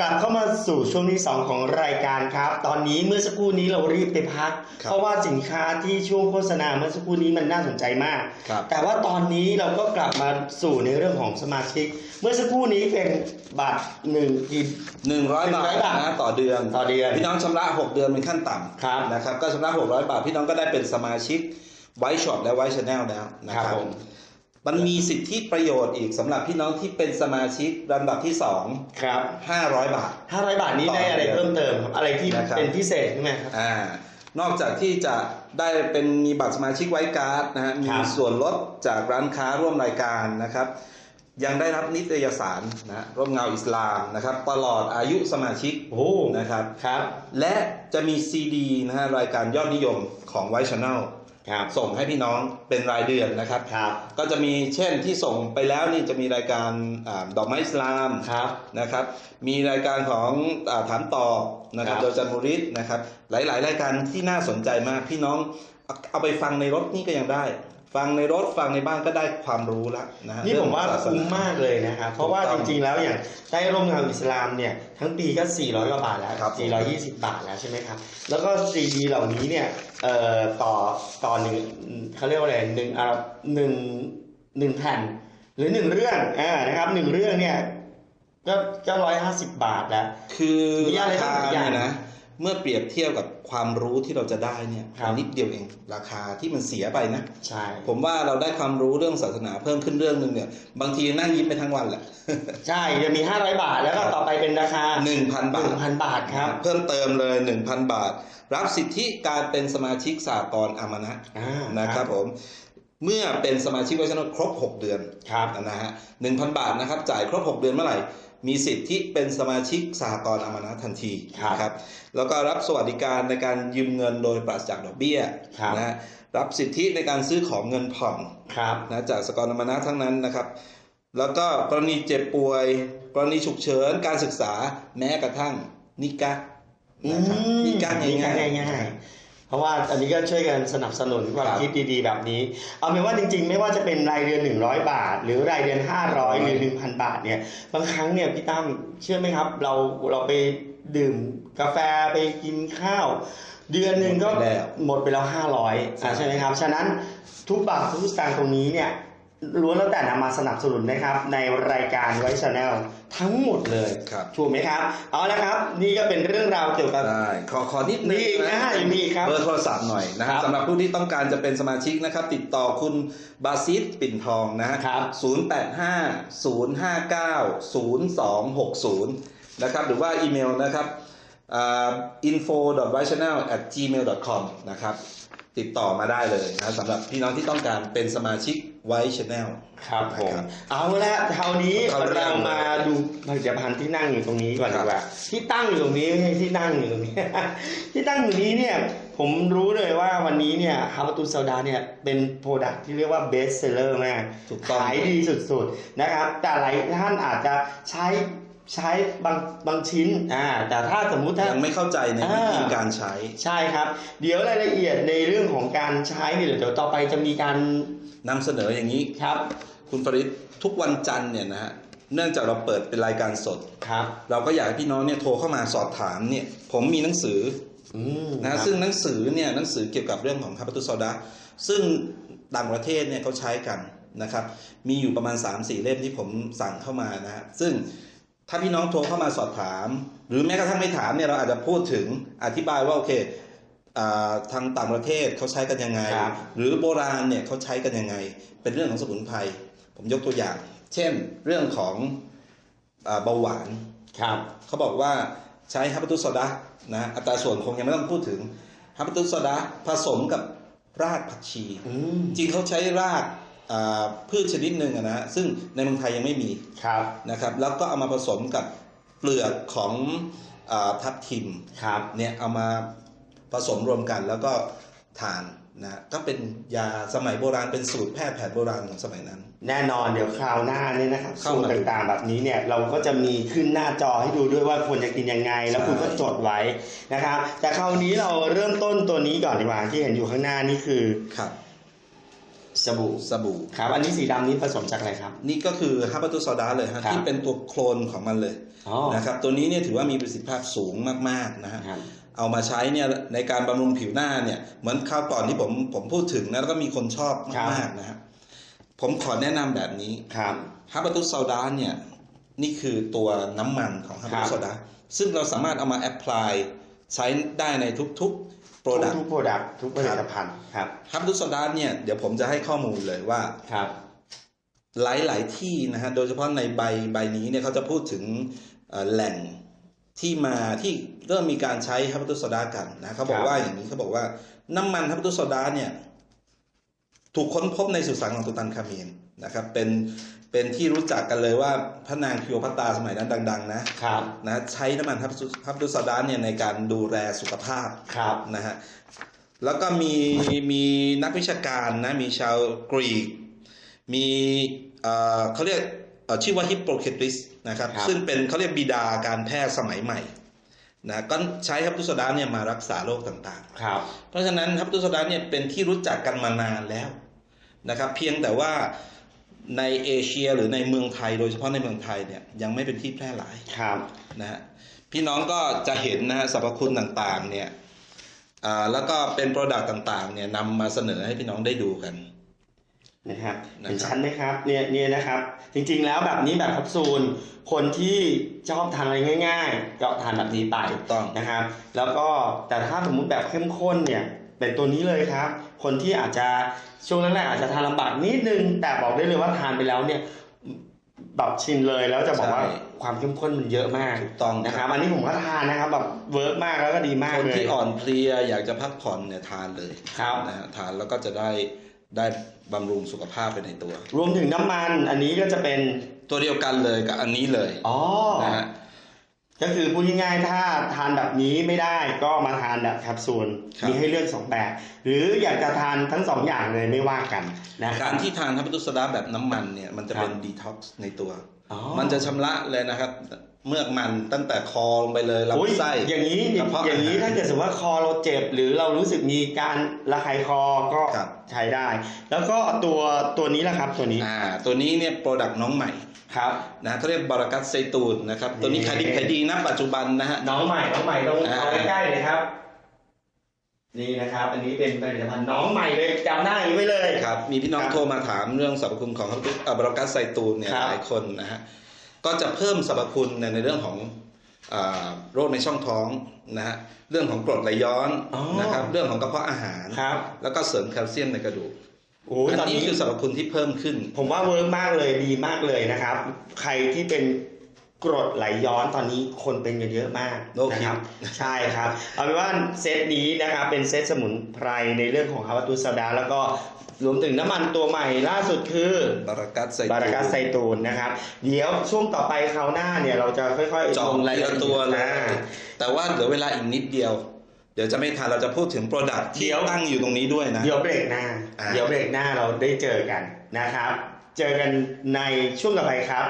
กลับเข้ามาสู่ช่วงที่ 2 ของรายการครับ ตอนนี้เมื่อสักครู่นี้เรารีบไปพักครับเพราะว่าสินค้าที่ช่วงโฆษณาเมื่อสักครู่นี้มันน่าสนใจมากครับแต่ว่าตอนนี้เราก็กลับมาสู่ในเรื่องของสมาชิก เมื่อสักครู่นี้เป็นบัตรหนึ่งกินหนึ่งร้อยบาท100บาทนะต่อเดือนต่อเดือน พี่น้องชำระ 6 เดือนเป็นขั้นต่ำครับนะครับก็ชำระ 600 บาทพี่น้องก็ได้เป็นสมาชิกไวช็อปและไวชแนลแล้วนะคครัรับบผ มมันมีสิทธิประโยชน์อีกสำหรับพี่น้องที่เป็นสมาชิกลำดับที่ครับ2 500บาท500บาทนี้ได้อะไรเพิ่มเติมครับอะไรที่นะครับ เป็นพิเศษใช่ไหมครับ อ่านอกจากที่จะได้เป็นมีบัตรสมาชิกไว้การ์ดนะฮะมีครับส่วนลดจากร้านค้าร่วมรายการนะครับ ยังได้รับนิตยสารนะร่มเงาอิสลามนะครับตลอดอายุสมาชิกโอ้นะครับ ครับ และจะมีซีดีนะฮะรายการยอดนิยมของไวชแนล ครับส่งให้พี่น้องเป็นรายเดือนนะครับ ครับ ก็จะมีเช่นที่ส่งไปแล้วนี่จะมีรายการอาดอกไม้อิสลามครับนะครับ มีรายการของอาถามตอบนะครับครับ โดยจันมุริตนะครับ หลาย ๆ รายการที่น่าสนใจมากพี่น้องเอาเอาไปฟังในรถนี่ก็ยังได้ ฟังในรถฟังในบ้านก็ได้ความรู้แล้วนะฮะนี่ผมว่าเรื่องศสคุ้มนมากเลยนะครับ เพราะว่าถูจกต้องริงๆแล้วอย่างได้ร่มเงาอิสลามเนี่ย ทั้งปีก็ 400กว่าบาทแล้ว ครับ420 บาทแล้วใช่ไหมครับ แล้วก็ซีดีเหล่านี้เนี่ยเอ่อต่อต่อหนึ่งเขาเรียกว่าอะไรหนึ่งอ่าหนึ่งหนึ่งแผ่นหรือหนึ่งเรื่องอ่านะครับหนึ่งเรื่องเนี่ยก็ก็ร้อยห้าสิบบาทแล้ว คือมีอะไรราบ้างคาอย่างเนี่ยนะ เมื่อเปรียบเทียบกับความรู้ที่เราจะได้เนี่ยครับนิดเดียวเองราคาที่มันเสียไปนะใช่ผมว่าเราได้ความรู้เรื่องศาสนาเพิ่มขึ้นเรื่องหนึ่งเนี่ย บางทีนั่งยิ้มไปทั้งวันแหละใช่จะมี 500 บาทแล้วก็ต่อไปเป็นราคา 1,000 บาท1,000 บาทครับ เพิ่มเติมเลย 1,000 บาท รับสิทธิการเป็นสมาชิกสากลอามานะอ่านะครับผมเมื่อเป็นสมาชิกไว้ชนะครบ 6 เดือนครับนะฮะ1,000บาทนะครับ จ่ายครบ 6 เดือนเมื่อไหร่ มีสิทธิเป็นสมาชิกสหกรณ์อามานะทันทีครับนะครับแล้วก็รับสวัสดิการในการยืมเงินโดยปราศจากดอกเบี้ยครับนะฮะรับสิทธิในการซื้อของเงินผ่อนครับนะจากสกรนามนะทั้งนั้นนะครับ แล้วก็กรณีเจ็บป่วยกรณีฉุกเฉินการศึกษาแม้กระทั่งนิกะนะครับนิกะนิกะง่ายๆง่ายๆ เพราะว่าอันนี้ก็ช่วยกันสนับสนุนความครับคิดดีๆ แบบนี้ เอาเป็นว่าจริงๆ ไม่ว่าจะเป็นรายเดือน 100 บาท หรือรายเดือน 500 หรือ 1,000 บาทเนี่ยบางครั้งเนี่ยพี่ตั้มเชื่อไหมครับ เราเราไปดื่มกาแฟไปกินข้าว เดือนหนึ่งก็หมดไปแล้วหมดไปแล้ว500อะใช่ไหมครับ ฉะนั้นทุกบาททุกสตางค์ตรงนี้เนี่ย ล้วนแล้วแต่นำมาสนับสนุนนะครับ ในรายการไว้ชาแนลทั้งหมดเลยครับถูกไหมครับ เอาละครับ นี่ก็เป็นเรื่องราวเกี่ยวกับได้ขอขอนิดมีนึงอีกนะยังมีอีกครับเบอร์โทรศัพท์หน่อยนะครัครับบสำหรับผู้ที่ต้องการจะเป็นสมาชิกนะครับ ติดต่อคุณบาซิสปิ่นทองนะฮะครับ085 059 0260นะครับหรือว่าอีเมลนะครับ info w i c h a n n e l at gmail com นะครับติดต่อมาได้เลยนะสำหรับพี่น้องที่ต้องการเป็นสมาชิก ไวชแนลครับผมนะครับเอาละคราวนี้เข้าเรื่องเรามาดูผลิตภัณฑ์ที่นั่งอยู่ตรงนี้ก่อนดีกว่าที่ตั้งอยู่ตรงนี้ไม่ใช่ที่นั่งอยู่ตรงนี้ ที่ตั้งอยู่นี้เนี่ย ผมรู้เลยว่าวันนี้เนี่ยฮาบาตูโซดาเนี่ยเป็นโปรดักที่เรียกว่าเบสเซลเลอร์มากถูกต้องขายดีสุดๆนะครับ แต่หลายท่านอาจจะใช้ใช้บางบางชิ้นอ่าแต่ถ้าสมมุติถ้ายังไม่เข้าใจในวิธีการใช้ ใช่ครับ เดี๋ยวรายละเอียดในเรื่องของการใช้เนี่ยเดี๋ยวต่อไปจะมีการ นำเสนออย่างนี้ครับ คุณฟริดทุกวันจันทร์เนี่ยนะฮะเนื่องจากเราเปิดเป็นรายการสด ครับ เราก็อยากให้พี่น้องเนี่ยโทรเข้ามาสอบถามเนี่ยผมมีหนังสืออืมนะคฮะรับซึ่งหนังสือเนี่ยหนังสือเกี่ยวกับเรื่องของคาปาตุโซดาซึ่งต่างประเทศเนี่ยเขาใช้กันนะครับ มีอยู่ประมาณ 3-4 เล่มที่ผมสั่งเข้ามานะฮะซึ่งถ้าพี่น้องโทรเข้ามาสอบถาม หรือแม้กระทั่งไม่ถามเนี่ยเราอาจจะพูดถึงอธิบายว่าโอเคอ่า ทางต่างประเทศเขาใช้กันยังไงครับหรือโบราณเนี่ยเขาใช้กันยังไง เป็นเรื่องของสมุนไพรผมยกตัวอย่าง เช่นเรื่องของอาเบาหวานครับเขาบอกว่าใช้ฮับปตุสโซดานะอัตราส่วนคงยังไม่ต้องพูดถึงฮับปตุสโซดาผสมกับรากผักชีอืมจริงเขาใช้รากอ่าพืชชนิดหนึ่งอะนะฮะซึ่งในเมืองไทยยังไม่มีครับนะครับ แล้วก็เอามาผสมกับเปลือกของอาทับทิมครับเนี่ยเอามา ผสมรวมกันแล้วก็ทานนะก็เป็นยาสมัยโบราณเป็นสูตรแพทย์แผนโบราณของสมัยนั้น แน่นอนเดี๋ยวคราวหน้าเนี่ยนะครับเข้าสูตมารดูต่างๆ แบบนี้เนี่ยเราก็จะมีขึ้นหน้าจอให้ดูด้วยว่าควรจะกินยังไง แล้วใช่คุณก็จดไว้นะครับ แต่คราวนี้เราเริ่มต้นตัวนี้ก่อนดีกว่าที่เห็นอยู่ข้างหน้านี่คือครับสบู่สบู่ครับ อันนี้สีดำนี้ผสมจากอะไรครับ นี่ก็คือฮับปตุสโซดาเลยฮะครับที่เป็นตัวโคลนของมันเลยอ๋อ นะครับตัวนี้เนี่ยถือว่ามีประสิทธิภาพสูงมากๆนะฮะครับเอามาใช้เนี่ยในการบำรุงผิวหน้าเนี่ยเหมือนคราวก่อนที่ผมผมพูดถึงนะแล้วก็มีคนชอบมากๆนะฮะผมขอแนะนำแบบนี้ครับฮับบัตุสโซดาเนี่ยนี่คือตัวน้ำมันของฮับบัตุสโซดาซึ่งเราสามารถเอามาแอพพลายใช้ได้ในทุกๆโปรดักต์ทุกโปรดักต์ทุกผลิตภัณฑ์ครับฮับบัตุสโซดาเนี่ยเดี๋ยวผมจะให้ข้อมูลเลยว่าครับหลาย ๆ ที่นะฮะ โดยเฉพาะในใบใบนี้เนี่ยเขาจะพูดถึงเอ่อ แหล่งที่มาที่เริ่มมีการใช้ฮับตุโซดากันนะเขาบอกว่าอย่างนี้เขาบอกว่าน้ำมันฮับตุโซดาเนี่ย ถูกค้นพบในสุสานของตุตันคาเมนนะครับ เป็นเป็นที่รู้จักกันเลยว่าพระนางคลีโอพัตราสมัยนั้นดัง ๆ นะครับนะใช้น้ำมันฮับตุฮับตุโซดาเนี่ยในการดูแลสุขภาพครับนะฮะแล้วก็มีมีนักวิชาการนะมีชาวกรีก มีเอ่อเขาเรียกเอ่อ ชื่อว่าฮิปโปเคตริสนะครับครับซึ่งเป็นเขาเรียกบิดาการแพทย์สมัยใหม่นะก็ใช้ฮับตุสดาเนี่ยมารักษาโรคต่างครับๆเพราะฉะนั้นฮับตุสดาเนี่ยเป็นที่รู้จักกันมานานแล้วนะครับ เพียงแต่ว่าในเอเชียหรือในเมืองไทย โดยเฉพาะในเมืองไทยเนี่ยยังไม่เป็นที่แพร่หลายครับนะฮะพี่น้องก็จะเห็นนะฮะสรรพคุณต่างๆเนี่ยอ่าแล้วก็เป็นโปรดักต์ต่างๆเนี่ยนำมาเสนอให้พี่น้องได้ดูกัน นะครับนะครับเห็นชัดไหมครับเนี่ยเนี่ยนะครับ จริงๆแล้วแบบนี้แบบแคปซูลคนที่ชอบทานอะไรง่าย ๆ ก็ทานแบบนี้ไปถูกต้องนะครับ แล้วก็แต่ถ้าสมมุติแบบเข้มข้นเนี่ยเป็นตัวนี้เลยครับ คนที่อาจจะช่วงแรกๆอาจจะทานลำบากนิดนึง แต่บอกได้เลยว่าทานไปแล้วเนี่ยแบบชินเลยแล้วจะบอกว่าใช่ความเข้มข้นมันเยอะมากถูกต้องนะคครัรับบอันนี้ผมก็ทานนะครับแบบเวิร์กมากแล้วก็ดีมากคนเลยที่อ่อนเพลียอยากจะพักผ่อนเนี่ยทานเลยครับนะฮะทานแล้วก็จะได้ ได้บำรุงสุขภาพไปในตัว รวมถึงน้ำมันอันนี้ก็จะเป็นตัวเดียวกันเลยกับอันนี้เลยอ๋อนะฮะก็คือพูดง่ายๆถ้าทานแบบนี้ไม่ได้ก็มาทานแบบแคปซูลครับมีให้เลือกสองแบบ หรืออยากจะทานทั้งสองอย่างเลยไม่ว่ากันนะคการบที่ทานทับตุสดาแบบน้ำมันเนี่ยมันจะครับเป็นดีท็อกซ์ในตัวอ๋อมันจะชำระเลยนะครับ เมือกมันตั้งแต่คอลงไปเลยอุ๊ยลำไส้อย่างนี้กระเพาะอย่างนี้อาหารถ้าเกิดสมมติว่าคอเราเจ็บ หรือเรารู้สึกมีการระคายคอก็ครับใช้ได้ แล้วก็ตัวตัวนี้แหละครับตัวนี้อ่าตัวนี้เนี่ยโปรดักต์น้องใหม่ครับนะเขาเรียกบารากัสไซตูนนะครับ ตัวนี้นี่ขายดีขายดีนะปัจจุบันนะฮะน้องใหม่น้องใหม่ต้องอ่าเอาใกล้ๆเลยครับ นี่นะครับอันนี้เป็นผลิตภัณฑ์น้องใหม่เลยจำหน้าอย่างนี้ไว้เลย ครับมีพี่น้องครับโทรมาถามเรื่องสรรพคุณของบารากัสไซตูนเนี่ยครับ หลายคนนะฮะก็จะเพิ่มสรรพคุณในในเรื่องของอ่าโรคในช่องท้องนะฮะเรื่องของกรดไหลย้อนอ๋อนะครับเรื่องของกระเพาะอาหาร ครับแล้วก็เสริมแคลเซียมในกระดูกโอ้ยอันตอนนี้นี้คือสรรพคุณที่เพิ่มขึ้น ผมว่าเวิร์กมากเลยดีมากเลยนะครับ ใครที่เป็น กรดไหลย้อนตอนนี้คนเป็นกันเยอะมากโรคนะฮิคตรับใช่ครับ เอาเป็นว่าเซตนี้นะครับเป็นเซตสมุนไพรในเรื่องของฮาวาตูซาดาแล้วก็รวมถึงน้ำมันตัวใหม่ล่าสุดคือบารากัสไซตูนบารากัสไซตูนนะครับ เดี๋ยวช่วงต่อไปคราวหน้าเนี่ยเราจะค่อยๆจองลรายละตัวเลยอ่าแต่ว่าเหลือเวลาอีกนิดเดียวเดี๋ยวจะไม่ทันเราจะพูดถึงโปรดักที่เดี๋ยวตั้งอยู่ตรงนี้ด้วยนะ เดี๋ยวเบรกหน้าอ่าเดี๋ยวเบรกหน้าเราได้เจอกันนะครับ เจอกันในช่วงต่อไปครับ